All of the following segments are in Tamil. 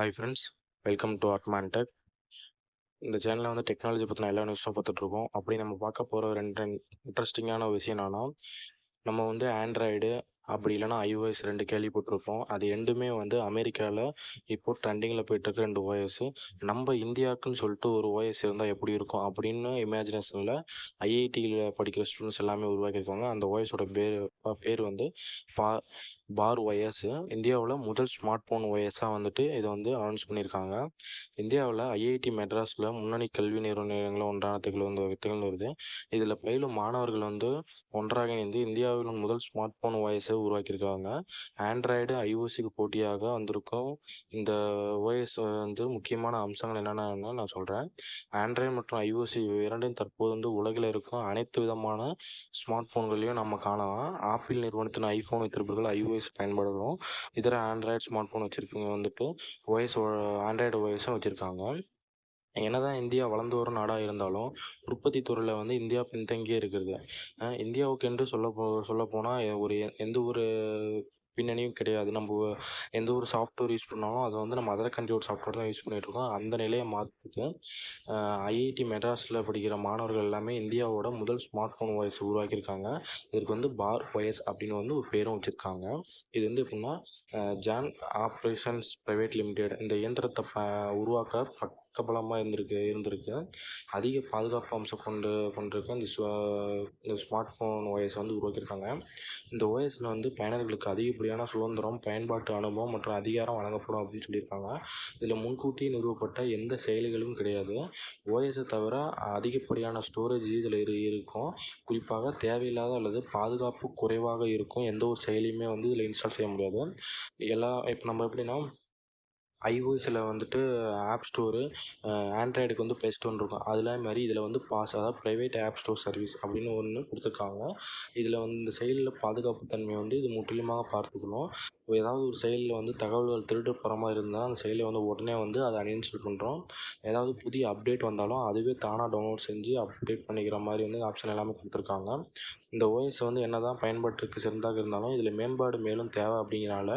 ஹாய் ஃப்ரெண்ட்ஸ் வெல்கம் டு அட்மான் டெக் இந்த சேனலில் வந்து டெக்னாலஜி பற்றின எல்லா நியூஸும் பார்த்துட்ருக்கோம் அப்படி நம்ம பார்க்க போகிற ரெண்டு இன்ட்ரெஸ்டிங்கான விஷயம் என்னென்னா நம்ம வந்து ஆண்ட்ராய்டு அப்படி இல்லைனா ஐஓஎஸ் ரெண்டு கேள்விப்பட்டிருப்போம். அது ரெண்டுமே வந்து அமெரிக்காவில் இப்போ ட்ரெண்டிங்கில் போயிட்டுருக்கு ரெண்டு ஓஎஸ்ஸு நம்ம இந்தியாவுக்குன்னு சொல்லிட்டு ஒரு ஓஎஸ் இருந்தால் எப்படி இருக்கும் அப்படின்னு இமேஜினேஷனில் ஐஐடியில் படிக்கிற ஸ்டூடெண்ட்ஸ் எல்லாமே உருவாக்கியிருக்காங்க. அந்த ஓஎஸோட பேர் பேர் வந்து பா பார் ஒயர்ஸ் இந்தியாவில் முதல் ஸ்மார்ட் ஃபோன் ஒயர்ஸாக வந்துட்டு இதை வந்து அனௌன்ஸ் பண்ணியிருக்காங்க. இந்தியாவில் ஐஐடி மெட்ராஸில் முன்னணி கல்வி நிறுவனங்களில் ஒன்றான திகழ் வந்து திகழ்ந்து வருது. இதில் பயிலும் மாணவர்கள் வந்து ஒன்றாக இணைந்து இந்தியாவில் முதல் ஸ்மார்ட் ஃபோன் ஒயர்ஸை உருவாக்கியிருக்காங்க. ஆண்ட்ராய்டு ஐஓசிக்கு போட்டியாக வந்திருக்கும் இந்த ஓஎஸ் வந்து முக்கியமான அம்சங்கள் என்னென்னு நான் சொல்கிறேன் ஆண்ட்ராய்டு மற்றும் ஐஓசி இரண்டையும் தற்போது வந்து உலகில் இருக்கும் அனைத்து விதமான ஸ்மார்ட் ஃபோன்களையும் நம்ம காணலாம். ஆப்பிள் நிறுவனத்தின் ஐஃபோன் வைத்திருப்பவர்கள் ஐஓஎஸ் பயன்படுத்தும் இதர ஆண்ட்ராய்டு ஸ்மார்ட் ஃபோன் வச்சுருக்கவங்க வந்துட்டு ஓஎஸ் ஆண்ட்ராய்டு ஓஎஸும் வச்சுருக்காங்க. என்னதான் இந்தியா வளர்ந்து வரும் நாடாக இருந்தாலும் உற்பத்தி துறையில் வந்து இந்தியா பின்தங்கியே இருக்கிறது இந்தியாவுக்கென்று சொல்ல போ சொல்ல போனால் ஒரு எந்த ஒரு பின்னணியும் கிடையாது. நம்ம எந்த ஒரு சாஃப்ட்வேர் யூஸ் பண்ணாலும் அதை வந்து நம்ம அதர் கண்ட்ரியோட சாஃப்ட்வேர் தான் யூஸ் பண்ணிகிட்ருக்கோம் அந்த நிலையை மாற்றுறதுக்கு ஐஐடி மெட்ராஸில் படிக்கிற மாணவர்கள் எல்லாமே இந்தியாவோட முதல் ஸ்மார்ட் ஃபோன் வாய்ஸ் உருவாக்கியிருக்காங்க. இதற்கு வந்து பார் ஒயஸ் அப்படின்னு வந்து ஒரு பேரும் வச்சுருக்காங்க. இது வந்து எப்படின்னா ஜான் ஆப்ரேஷன்ஸ் ப்ரைவேட் லிமிடெட் இந்த இயந்திரத்தை ப உருவாக்க பிரபலமாக இருந்திருக்கு இருந்திருக்கு. அதிக பாதுகாப்பு அம்சம் கொண்டு கொண்டிருக்க இந்த இந்த ஸ்மார்ட் ஃபோன் ஓஎஸ் வந்து உருவாக்கியிருக்காங்க. இந்த ஓஎஸில் வந்து பயனர்களுக்கு அதிகப்படியான சுதந்திரம் பயன்பாட்டு அனுபவம் மற்றும் அதிகாரம் வழங்கப்படும் அப்படின்னு சொல்லியிருக்காங்க. இதில் முன்கூட்டியே நிறுவப்பட்ட எந்த செயலிகளும் கிடையாது. ஓஎஸை தவிர அதிகப்படியான ஸ்டோரேஜ் இதில் இரு இருக்கும். குறிப்பாக தேவையில்லாத அல்லது பாதுகாப்பு குறைவாக இருக்கும். எந்த ஒரு செயலியுமே வந்து இதில் இன்ஸ்டால் செய்ய முடியாது. எல்லா இப்போ நம்ம எப்படின்னா ஐஓஎஸில் வந்துட்டு ஆப் ஸ்டோரு ஆண்ட்ராய்டுக்கு வந்து ப்ளே ஸ்டோர்னு இருக்கும். அதில் மாதிரி இதில் வந்து பாஸ் அதாவது ப்ரைவேட் ஆப் ஸ்டோர் சர்வீஸ் அப்படின்னு ஒன்று கொடுத்துருக்காங்க. இதில் வந்து இந்த செயலில் பாதுகாப்பு தன்மை வந்து இது முற்றிலுமாக பார்த்துக்கணும். ஏதாவது ஒரு செயலில் வந்து தகவல்கள் திருட்டு போகிற மாதிரி இருந்தால் அந்த செயலை வந்து உடனே வந்து அதை அன்இன்ஸ்டால் பண்ணுறோம் ஏதாவது புதிய அப்டேட் வந்தாலும் அதுவே தானாக டவுன்லோட் செஞ்சு அப்டேட் பண்ணிக்கிற மாதிரி வந்து ஆப்ஷன் எல்லாமே கொடுத்துருக்காங்க. இந்த ஓஎஸ் வந்து என்ன தான் பயன்பாட்டுக்கு சிறந்தாக இருந்தாலும் இதில் மேம்பாடு மேலும் தேவை அப்படிங்கிறனால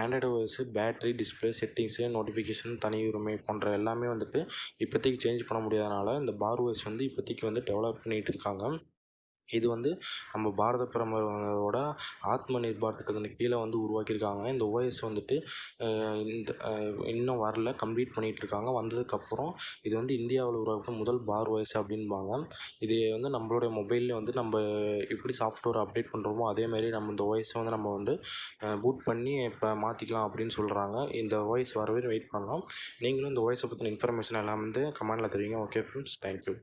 Android OS battery display settings notification தனி உரிமை போன்ற எல்லாமே வந்துட்டு இப்போதைக்கு சேஞ்ச் பண்ண முடியாதனால இந்த பார் வாய்ஸ் வந்து இப்போதைக்கு வந்து டெவலப் பண்ணிகிட்டு இருக்காங்க. இது வந்து நம்ம பாரத பிரதமரோட ஆத்ம நிர்பார் திட்டத்தின் கீழே வந்து உருவாக்கியிருக்காங்க. இந்த ஓஎஸ் வந்துட்டு இந்த இன்னும் வரல கம்ப்ளீட் பண்ணிகிட்ருக்காங்க. வந்ததுக்கப்புறம் இது வந்து இந்தியாவில் உருவாக்கப்பட்ட முதல் பார் ஓஎஸ் அப்படின்பாங்க இது வந்து நம்மளுடைய மொபைலில் வந்து நம்ம எப்படி சாஃப்ட்வேர் அப்டேட் பண்ணுறோமோ அதேமாரி நம்ம இந்த ஓஎஸை வந்து நம்ம வந்து பூட் பண்ணி இப்போ மாற்றிக்கலாம் அப்படின்னு சொல்கிறாங்க இந்த ஓஎஸ் வரவே வெயிட் பண்ணலாம். நீங்களும் இந்த ஓஎஸை பற்றின இன்ஃபர்மேஷன் எல்லாம் வந்து கமெண்டில் தெரிவிங்க. Okay friends thank you